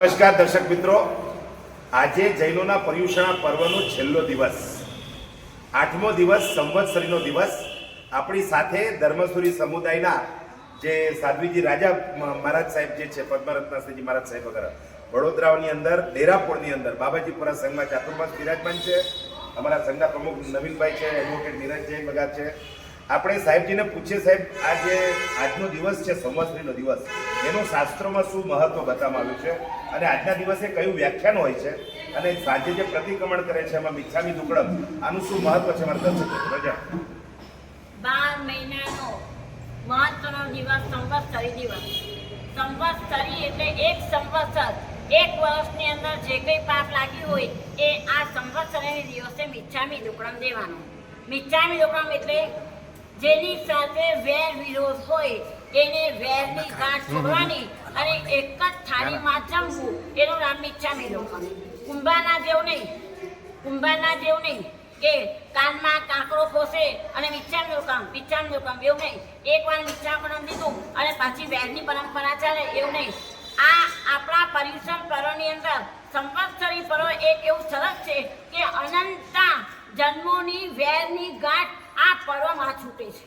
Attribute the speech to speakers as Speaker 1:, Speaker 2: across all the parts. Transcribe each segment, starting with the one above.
Speaker 1: નમસ્કાર દર્શક મિત્રો. આજે જૈનોના પર્યુષણા પર્વનો છેલ્લો દિવસ. આઠમો દિવસ સંવત્સરીનો દિવસ. આપણી સાથે ધર્મસુરી સમુદાયના જે સાધ્વીજી રાજા મહારાજ સાહેબ જે છે, પદ્મરત્નાશ્રીજી મહારાજ સાહેબ વગેરે, વડોદરાની અંદર, ડેરાપુરની અંદર, બાબાજીપુરા સંઘમાં ચાતુર્માસ બિરાજમાન છે. અમારા સંઘના પ્રમુખ નવીનભાઈ છે, એડવોકેટ નીરજ જૈન વગર છે. આપણે સાહેબજીને પૂછીએ, સાહેબ, આ જે આજનો દિવસ છે, સંવત્સરીનો દિવસ, એનું શાસ્ત્રોમાં શું મહત્વ બતાવવામાં આવ્યું છે? અને આજના દિવસે કયું વ્યાખ્યાન હોય છે? અને સાંજે જે પ્રતિક્રમણ કરે છે, એમાં મિચ્છામી દુકડમ, આનું શું મહત્વ છે? મારા દર્શક રજા
Speaker 2: બાર મહિનાનો મહત્વનો દિવસ, સંવત્સરી દિવસ. સંવત્સરી એટલે એક સંવત્સર. એક વર્ષની અંદર જે કંઈ પાપ લાગ્યું હોય, એ આ સંવત્સરીને દિવસે મિચ્છામી દુકડમ દેવાનું. મિચ્છામી દુકડમ એટલે જેની સાથે વેર વિરોધ હોય એને વેરની ગાંઠ છોડવાની અને એક જ થાળીમાં જમવું એનું નામ મિચ્છામી દુકડમ કુંભાના જેવું નહીં કુંભારના જેવું નહીં કે કાનમાં કાંકરો ખોસે અને મિચ્છામ કામ મિચ્છામ કામ એવું નહીં. એકવાર મિચ્છામ પણ દીધું અને પાછી વેરની પરંપરા ચાલે એવું નહીં. આ આપણા પર્યુષણ પર્વની અંદર સંવત્સરી પર્વ એક એવું સરસ છે કે અનંતા જન્મોની વેરની ગાંઠ પર્વમાં છૂટે છે.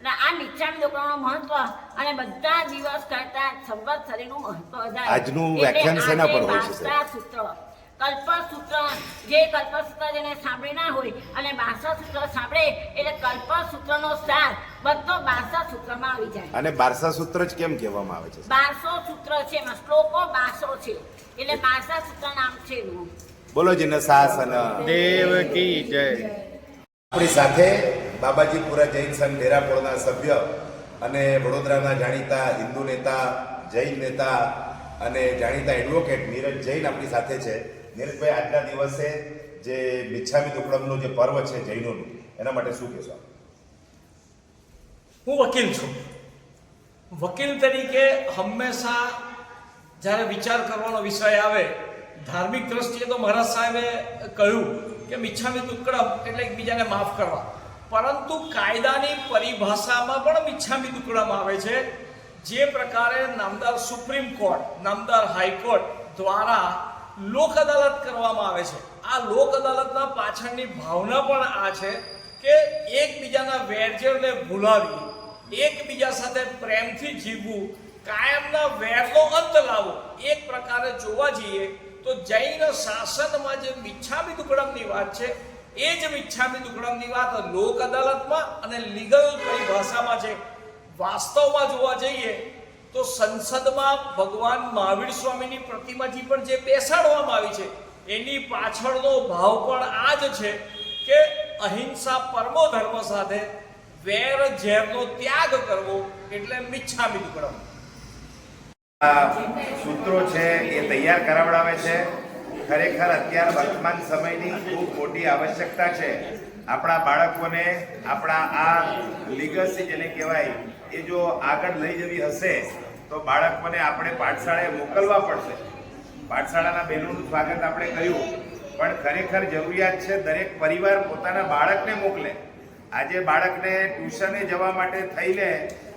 Speaker 2: અને આ મિચ્છામ દુકાનનું મહત્વ અને બધા દિવસ કરતા સંવત્સરીનું મહત્વ વધારે
Speaker 1: આજનું
Speaker 2: એટલે
Speaker 1: વ્યાખ્યાન સેના પર હોય છે,
Speaker 2: સૂત્ર. કલ્પસૂત્ર જે કલ્પસૂત્ર જેને સાંભળે ના હોય અને બારસા સૂત્ર સાંભળે એટલે કલ્પસૂત્રનો સાર બધો બારસા સૂત્રમાં આવી જાય.
Speaker 1: અને બારસા સૂત્ર જ કેમ કહેવામાં આવે છે
Speaker 2: બારસો સૂત્ર છે એમાં શ્લોકો બારસો છે. એટલે બારસા સૂત્ર નામ છે એનું.
Speaker 1: બોલો જીને સાસ અને
Speaker 3: દેવ કી જય.
Speaker 1: આપણી સાથે બાબાજીપુરા જૈન સંઘ ડેરાપોળના સભ્ય અને વડોદરાના જાણીતા હિન્દુ નેતા, જૈન નેતા અને જાણીતા એડવોકેટ નીરજ જૈન આપણી સાથે છે. નીરજભાઈ, આજના દિવસે જે મિચ્છામી દુકડમનું જે પર્વ છે જૈનોનું, એના માટે શું કહેશો?
Speaker 4: હું વકીલ છું. વકીલ તરીકે હંમેશા જ્યારે વિચાર કરવાનો વિષય આવે, ધાર્મિક દ્રષ્ટિએ તો મહારાજ સાહેબે કહ્યું કે મિચ્છામી દુક્કડમ એટલે એકબીજાને માફ કરવા. પરંતુ કાયદાની પરિભાષામાં પણ મિચ્છામી દુક્કડમ આવે છે. જે પ્રકારે નામદાર સુપ્રીમ કોર્ટ, નામદાર હાઈકોર્ટ દ્વારા લોક અદાલત કરવામાં આવે છે. આ લોક અદાલતના પાછળની ભાવના પણ આ છે કે એકબીજાના વેરઝેરને ભૂલાવી, એકબીજા સાથે પ્રેમથી જીવવું, કાયમના વેરનો અંત લાવવો, એક પ્રકારે જોવા જઈએ તો જૈન શાસનમાં જે મિચ્છામી દુકડમની વાત છે, એ જ મિચ્છામી દુકડમની વાત લોક અદાલતમાં અને લીગલ ભાષામાં છે? વાસ્તવમાં જોવા જઈએ તો સંસદમાં ભગવાન મહાવીર સ્વામીની પ્રતિમાજી પણ જે બેસાડવામાં આવી છે, એની પાછળનો ભાવ પણ આ જ છે કે અહિંસા પરમો ધર્મ સાથે વેર ઝેરનો ત્યાગ કરવો એટલે મિચ્છામી દુકડમ
Speaker 1: સૂત્રો છે એ તૈયાર કરાવડાવે છે. ખરેખર અત્યાર વર્તમાન સમયની ખૂબ મોટી આવશ્યકતા છે. આપણા બાળકોને આપણા આ લીગસી જેને કહેવાય, એ જો આગળ લઈ જવી હશે, તો બાળકોને આપણે પાઠશાળાએ મોકલવા પડશે. પાઠશાળાના બહેનોનું સ્વાગત આપણે કર્યું. પણ ખરેખર જરૂરિયાત છે દરેક પરિવાર પોતાના બાળકને મોકલે. આજે બાળકને ટ્યુશને જવા માટે થઈને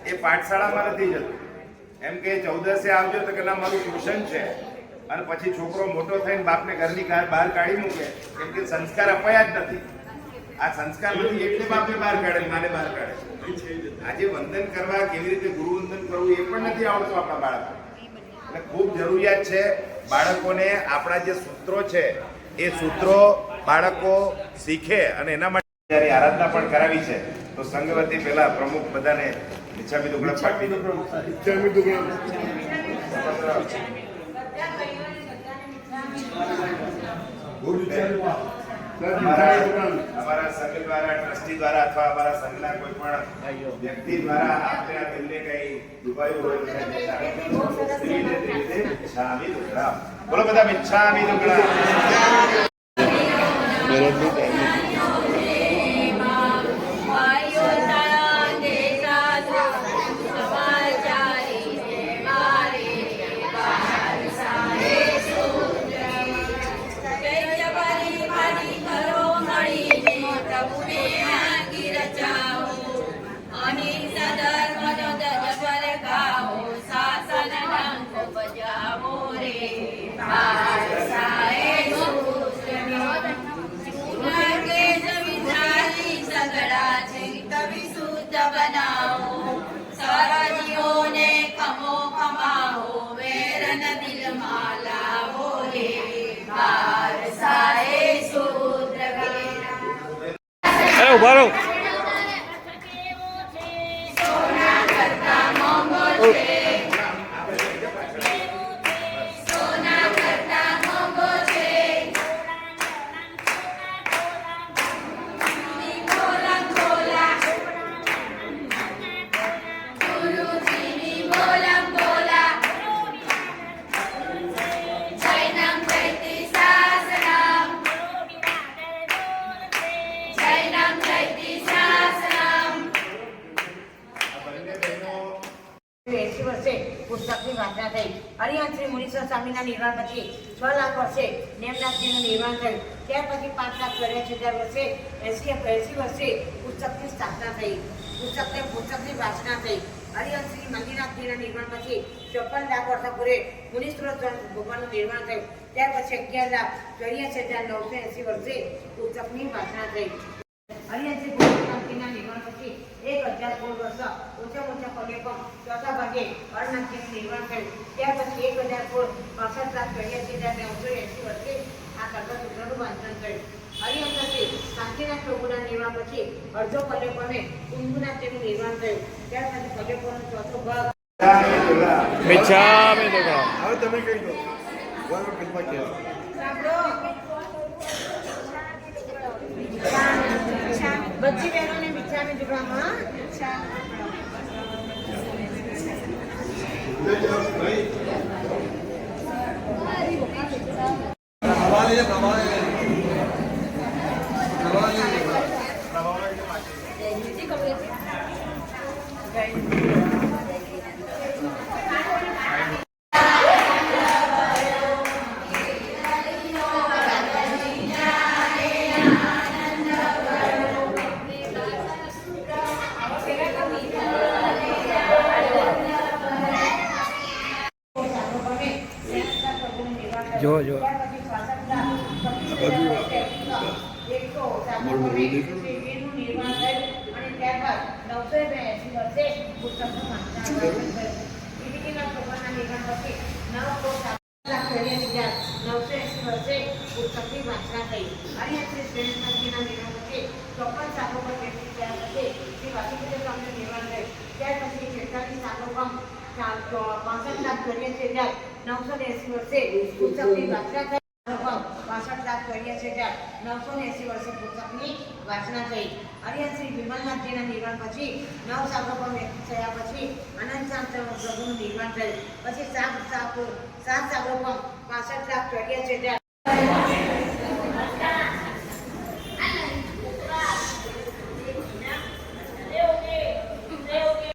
Speaker 1: એ પાઠશાળામાં નથી જતું. એમ કે ચૌદસે આવજો તો કે ના મારું ટ્યુશન છે. અને પછી છોકરો મોટો થઈને બાપને ઘરની બહાર કાઢી મૂકે. કેમ કે સંસ્કાર અપાયા જ નથી. આ સંસ્કાર નથી એટલે બાપને બહાર કાઢે, માને બહાર કાઢે. આજે વંદન કરવા કેવી રીતે ગુરુ વંદન કરવું એ પણ નથી આવડતું આપણા બાળકો એટલે ખૂબ જરૂરિયાત છે બાળકોને આપણા જે સૂત્રો છે, એ સૂત્રો બાળકો શીખે અને એના માટે જ્યારે આરાધના પણ કરાવી છે, તો સંઘ વતી પહેલા પ્રમુખ બધાને દુકડમ પાઠવી અમારા અમારા સંઘ દ્વારા ટ્રસ્ટી દ્વારા અથવા અમારા સંઘના કોઈ પણ વ્યક્તિ દ્વારા આપણે આ દિલને કઈ દુભાયું હોય તો સાહેબ બતાવો. ત્રિવિધે ત્રિવિધે મિચ્છામિ દુક્કડમ. બોલો બધા મિચ્છામિ દુક્કડમ.
Speaker 2: করো
Speaker 5: મુનીશ્વર સ્વામીના નિર્માણ પછી છ લાખ વર્ષે નેમનાથજીનું નિર્માણ થયું. ત્યાર પછી પાંચ લાખ ચોર્યાસી હજાર વર્ષે એસી એસી વર્ષે પુસ્તકની સ્થાપના થઈ. પુસ્તકને પુસ્તકની વાસના થઈ. હરિહંસની મંદિરનાથજીના નિર્માણ પછી ચોપન લાખ વર્ષ પૂરે મુનીશ્વર ભગવાનનું નિર્માણ થયું. ત્યાર પછી અગિયાર લાખ ચોર્યાસી હજાર નવસો એસી વર્ષે પુસ્તકની વાસના થઈ. હરિહંસી ભગવાનના નિર્માણ પછી એક હજાર સોળ વર્ષ ઓછા ઓછા પગે પણ ચોથા ભાગે અરનાથજીનું નિર્માણ થયું. ત્યાર પછી એક હજાર સોળ પાસઠ લાખ ચોર્યાસી હજાર નવસો એંસી વર્ષે આ કલ્પસૂત્રનું વાંચન થયું. હરિહંસથી શાંતિનાથ પ્રભુના નિર્માણ પછી અડધો પલ્લેપને કુંભનાથજીનું નિર્માણ થયું. ત્યાર પછી પલ્લેપોનો ચોથો ભાગ
Speaker 2: હવે તમે કહી દો Rama કલ્પા કહે
Speaker 5: બધી બહેનોને લાખ દુકાનમાં
Speaker 3: જો જો
Speaker 5: નવસો એસી વર્ષે પુસ્તકની વાચના થઈ. પાસઠ લાખ ચોર્યાસી હજાર નવસો ને એસી વર્ષે પુસ્તકની વાચના થઈ. હરિહંશ્રી વિમલનાથજીના નિર્માણ પછી નવ વ્યક્તિ થયા પછી અનંત શાંત પ્રભુનું નિર્માણ થયું. પછી સાત સાત સાત સાગરોપમ પાસઠ લાખ ચોર્યાસી હજાર